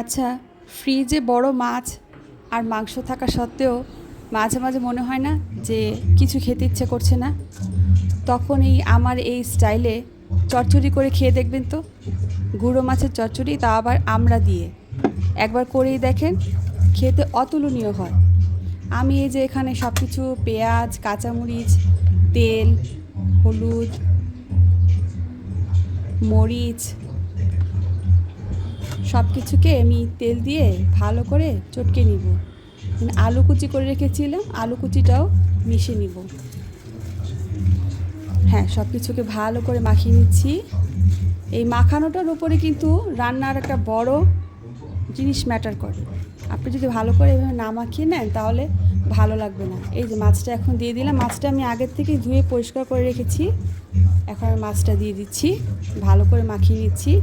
আচ্ছা ফ্রিজে বড় মাছ আর মাংস থাকা সত্ত্বেও মাঝে মাঝে মনে হয় না যে কিছু খেতে ইচ্ছে করছে না। তখন এই আমার এই স্টাইলে চচ্চড়ি করে খেয়ে দেখবেন তো। গুঁড়ো মাছের চচ্চড়ি, তা আবার আমরা দিয়ে। একবার করেই দেখেন, খেতে অতুলনীয় হয়। আমি এই যে এখানে সব কিছু পেঁয়াজ, কাঁচামরিচ, তেল, হলুদ, মরিচ সব কিছুকে আমি তেল দিয়ে ভালো করে চটকে নিব। মানে আলু কুচি করে রেখেছিলাম, আলু কুচিটাও মিশিয়ে নিব। হ্যাঁ সব কিছুকে ভালো করে মাখিয়ে নিচ্ছি। এই মাখানোটার উপরে কিন্তু রান্নার একটা বড় জিনিস ম্যাটার করে। আপনি যদি ভালো করে এভাবে না মাখিয়ে নেন, তাহলে ভালো লাগবে না। এই যে মাছটা এখন দিয়ে দিলাম, মাছটা আমি আগের থেকেই ধুয়ে পরিষ্কার করে রেখেছি। এখন মাছটা দিয়ে দিচ্ছি, ভালো করে মাখিয়ে নিচ্ছি।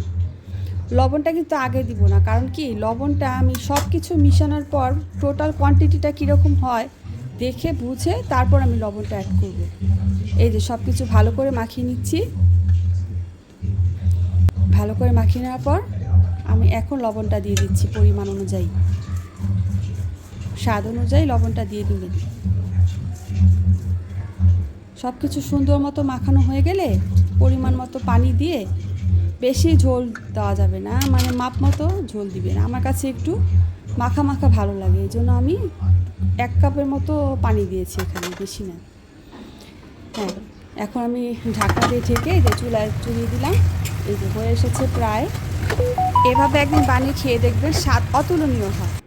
লবণটা কিন্তু আগে দিব না। কারণ কি? লবণটা আমি সব কিছু মিশানোর পর টোটাল কোয়ান্টিটিটা কীরকম হয় দেখে বুঝে তারপর আমি লবণটা অ্যাড করব। এই যে সব কিছু ভালো করে মাখিয়ে নিচ্ছি। ভালো করে মাখিয়ে নেওয়ার পর আমি এখন লবণটা দিয়ে দিচ্ছি পরিমাণ অনুযায়ী। স্বাদ অনুযায়ী লবণটা দিয়ে দিবেন। সব কিছু সুন্দর মতো মাখানো হয়ে গেলে পরিমাণ মতো পানি দিয়ে বেশি ঝোল দেওয়া যাবে না মানে মাপ মতো ঝোল দিবেন আমার কাছে একটু মাখা মাখা ভালো লাগে, এই জন্য আমি এক কাপের মতো পানি দিয়েছি এখানে, বেশি না। হ্যাঁ এখন আমি ঢাকা দিয়ে ঢেকে যে চুলায় চুলিয়ে দিলাম, এই যে হয়ে এসেছে প্রায়। এভাবে একদিন বানিয়ে খেয়ে দেখবেন স্বাদ অতুলনীয় হয়।